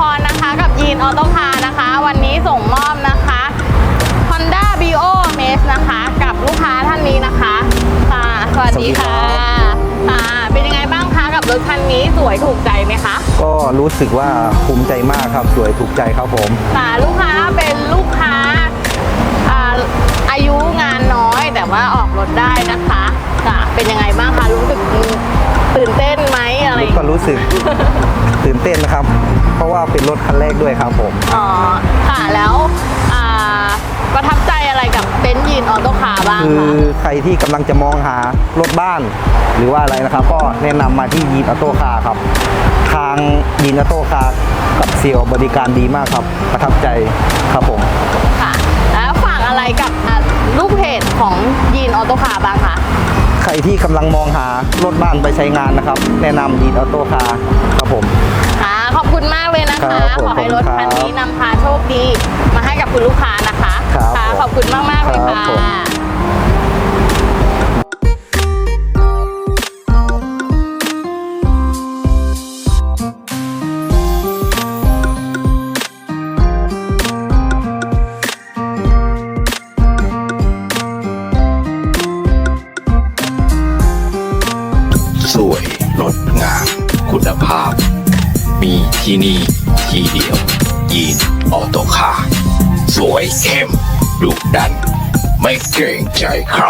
ยีนออโต้คาร์นะคะ วันนี้ส่งมอบนะคะ Honda b i o m a z นะคะกับลูกค้าท่านนี้นะคะค่ะสวัสดีค่ะสวัสดีครับค่ะเป็นยังไงบ้างคะกับรถคันนี้สวยถูกใจไหมคะก็รู้สึกว่าภูมิใจมากครับสวยถูกใจครับผมค่ะลูกค้าเป็นลูกค้าอ่าอายุงานน้อยแต่ว่าออกรถได้นะคะค่ะเป็นยังไงบ้างคะรู้สึกตื่นเต้นไหมอะไรอย่างก็เงี้ยรู้สึกตื่นเต้นนะครับ เพราะว่าเป็นรถคันแรกด้วยครับผม อ๋อค่ะแล้วอ่าประทับใจอะไรกับเต็นท์ยีนออโต้คาร์บ้างคือคะใครที่กำลังจะมองหารถบ้าน หรือว่าอะไรนะครับ ก็แนะนำมาที่ยีนออโต้คาร์ครับ ทางยีนออโต้คาร์กับเซลล์บริการดีมากครับ ประทับใจครับผม ค่ะ แล้วฝากอะไรกับอ่าลูกเพจของยีนออโต้คาร์บ้างคะใครที่กำลังมองหารถบ้านไปใช้งานนะครับ แนะนำยีนออโต้คาร์ครับผมค่ะข อบคุณมากเลยนะคะ ครับผมขอให้รถคันนี้ขอบคุณครับนำพาโชคดี มาให้กับคุณลูกค้านะคะครับค่ะผมขอบคุณมากมากๆเลยครับค่ะผมสวยงดงามคุณภาพ มีที่นี่ที่เดียว ยีนออโตคาสวยเข้มดุดัน ไม่เกรงใจใคร